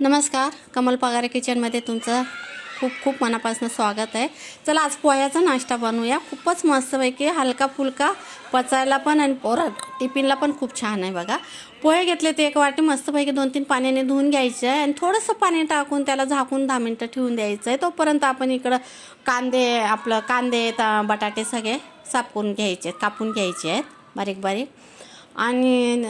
नमस्कार कमल पगारे किचनमध्ये तुमचं खूप खूप मनापासून स्वागत आहे. चला आज पोह्याचा नाश्ता बनवूया. खूपच मस्तपैकी हलका फुलका पचायला पण आणि पोरा टिफिनला पण खूप छान आहे बघा. पोहे घेतले ते एक वाटी मस्तपैकी दोन तीन पाण्याने धुवून घ्यायचे आहे आणि थोडंसं पाणी टाकून त्याला झाकून दहा मिनटं ठेवून द्यायचं आहे. तोपर्यंत आपण इकडं कांदे आपलं कांदे ता- बटाटे सगळे साफ करून घ्यायचे आहेत कापून घ्यायचे आहेत बारीक बारीक. आणि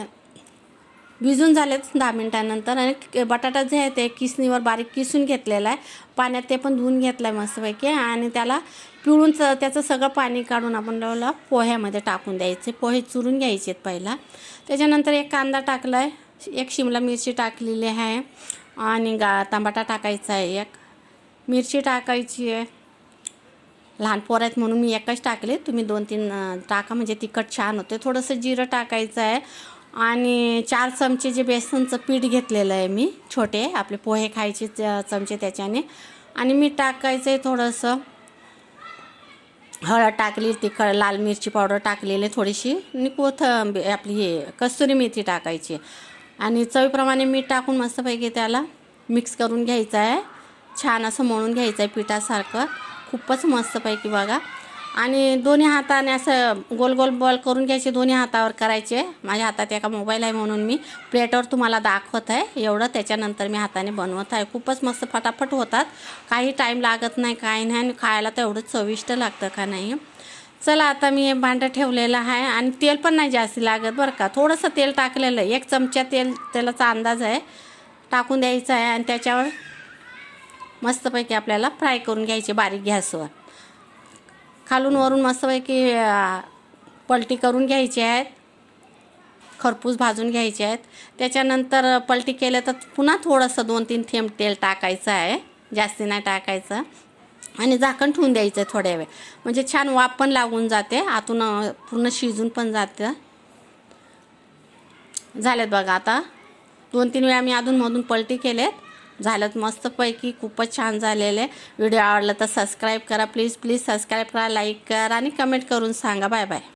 भिजून झालेत दहा मिनटानंतर. आणि बटाटा जे आहे ते किसणीवर बारीक किसून घेतलेला आहे. पाण्यात ते पण धुवून घेतलं आहे मस्तपैकी. आणि त्याला पिळून च त्याचं सगळं पाणी काढून आपण लावलं पोह्यामध्ये टाकून द्यायचे. पोहे चुरून घ्यायचे आहेत पहिला. त्याच्यानंतर एक कांदा टाकला आहे एक शिमला मिरची टाकलेली आहे. आणि गा टमाटा टाकायचा आहे एक. मिरची टाकायची आहे. लहान पोर आहेत म्हणून मी एकच टाकले. तुम्ही दोन तीन टाका. म्हणजे तिखट छान होते थोडंसं जिरं टाकायचं आहे. आणि चार चमचे जे बेसनचं पीठ घेतलेलं आहे मी छोटे आपले पोहे खायचे च- चमचे त्याच्याने. आणि मी टाकायचं आहे थोडंसं. हळद टाकली तिखट लाल मिरची पावडर टाकलेली थोडीशी. आणि कोथंबी आपली हे कस्तुरी मेथी टाकायची. आणि चवीप्रमाणे मीठ टाकून मस्तपैकी त्याला मिक्स करून घ्यायचं आहे. छान असं मळून घ्यायचं आहे पिठासारखं. खूपच मस्तपैकी बघा. आणि दोन्ही हाताने असं गोल गोल बॉल करून घ्यायचे दोन्ही हातावर करायचे. माझ्या हातात एका मोबाईल आहे म्हणून मी प्लेटवर तुम्हाला दाखवत आहे. एवढं त्याच्यानंतर मी हाताने बनवत आहे. खूपच मस्त फटाफट होतात. काही टाईम लागत नाही काही नाही आणि खायला तर एवढं चविष्ट लागतं का नाही? चला आता मी हे भांडं ठेवलेलं आहे आणि तेल पण नाही जास्त लागत बरं का. थोडंसं तेल टाकलेलं आहे. एक चमचा तेल तेलाचा अंदाज आहे. टाकून द्यायचा आहे आणि त्याच्यावर मस्तपैकी आपल्याला फ्राय करून घ्यायचे बारीक गॅसवर. खालून वरून मस्तपैकी पलटी करून घ्यायची आहेत. खरपूस भाजून घ्यायचे आहेत. त्याच्यानंतर पलटी केल्या तर पुन्हा थोडंसं दोन तीन थेंब तेल टाकायचं आहे. जास्ती नाही टाकायचं. आणि झाकण ठेवून द्यायचं आहे थोड्या वेळ. म्हणजे छान वाफ पण लागून जाते. आतून पूर्ण शिजून पण जातं. झालेत बघा आता. दोन तीन वेळा मी अधूनमधून पलटी केलेत. झालं मस्तपैकी खूपच छान झालेले व्हिडिओ आवडला तर सबस्क्राईब करा. प्लीज प्लीज सबस्क्राईब करा लाईक करा आणि कमेंट करून सांगा. Bye bye